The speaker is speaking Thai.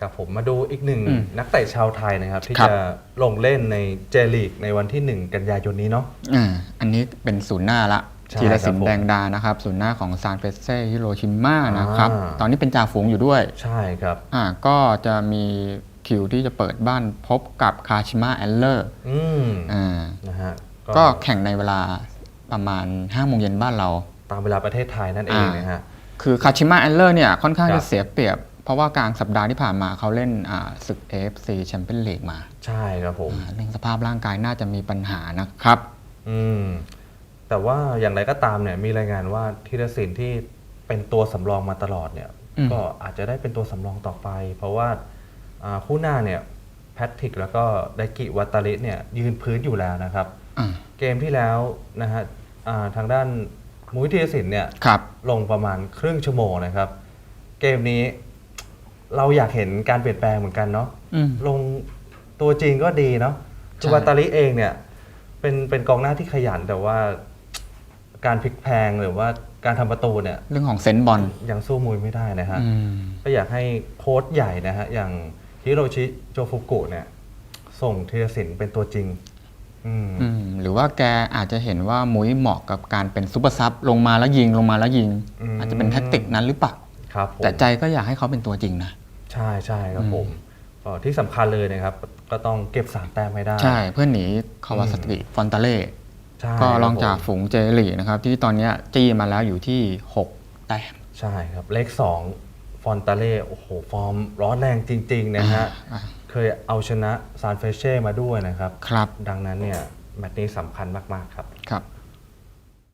ครับผมมาดูอีกหนึ่งอืมนักเตะชาวไทยนะครับ ที่ครับจะลงเล่นในเจลีกในวันที่ 1 กันยายนนี้เนาะอ่าอันนี้เป็นศูนย์หน้าละใช่ธีรศิลครับผมป์แดงดานะครับศูนย์หน้าของซานเฟเซ่ฮิโรชิมานะครับอ่าตอนนี้เป็นจ่าฝูงอยู่ด้วย ใช่ครับอ่าก็จะมีคิวที่จะเปิดบ้านพบกับคาชิมะแอนเลอร์อืมอ่านะฮะก็แข่งในเวลาประมาณ5โมงเย็นบ้านเรา ตามเวลาประเทศไทยนั่นเองอ่านนะฮะคือคาชิมะแอนเลอร์เนี่ยค่อนข้างครัจะบเสียเปรียบ เพราะว่ากลางสัปดาห์ที่ผ่านมาเขาเล่นอ่าศึก AFC แชมเปี้ยนลีกมาใช่ครับผมอ่าเรื่องสภาพร่างกายน่าจะมีปัญหานะครับ อืมแต่ว่าอย่างไรก็ตามเนี่ยมีรายงานว่าธีรศิลป์ที่เป็นตัวสำรองมาตลอดเนี่ยอืมก็อาจจะได้เป็นตัวสำรองต่อไป เพราะว่าอ่าคู่หน้าเนี่ยแพทริกแล้วก็ไดกิวัตาริเนี่ยยืนพื้นอยู่แล้วนะครับอ่าเกมที่แล้วนะฮะอ่าทางด้านมุ้ยธีรศิลป์เนี่ยครับลงประมาณครึ่งชั่วโมงนะครับ เกมนี้ เราอยากเห็นการเปลี่ยนแปลงเหมือนกันเนาะอืม ลงตัวจริงก็ดีเนาะคือใช่วาตาลิเองเนี่ย เป็นเป็นกองหน้าที่ขยันแต่ว่า การพลิกแพลงหรือว่าการทำประตูเนี่ยเรื่องของเซนส์บอลยังสู้มุยไม่ได้นะฮะ อืม ก็อยากให้โค้ชใหญ่นะฮะ อย่างฮิโรชิโจฟุกุเนี่ย ส่งธีรศิลป์เป็นตัวจริง อืม อืมหรือว่าแกอาจจะเห็นว่ามุ้ยเหมาะกับการเป็นซูเปอร์ซับลงมาแล้วยิงลงมาแล้วยิง อืม อาจจะเป็นแท็กติกนั้นหรือเปล่า ครับผมแต่ใจก็อยากให้เขาเป็นตัวจริงนะ ใช่ใช่ครับอืมผมก็ที่สำคัญเลยนะครับ ก็ต้องเก็บสามแต้มให้ได้ ใช่เพื่อหนีคาวาซากิฟอนตาเล่ใช่ก็ลองจากครับผมฝูงเจลีนะครับ ที่ตอนเนี้ยจี้มาแล้วอยู่ที่ 6 แต้ม ใช่ครับเลขสองฟอนตาเล่โอ้โห ฟอร์มร้อนแรงจริง ๆ นะฮะ อ่า เคยเอาชนะซานเฟเช่มาด้วยนะครับ ครับ ดังนั้นเนี่ยแมตช์นี้สำคัญมาก ๆ ครับ ครับ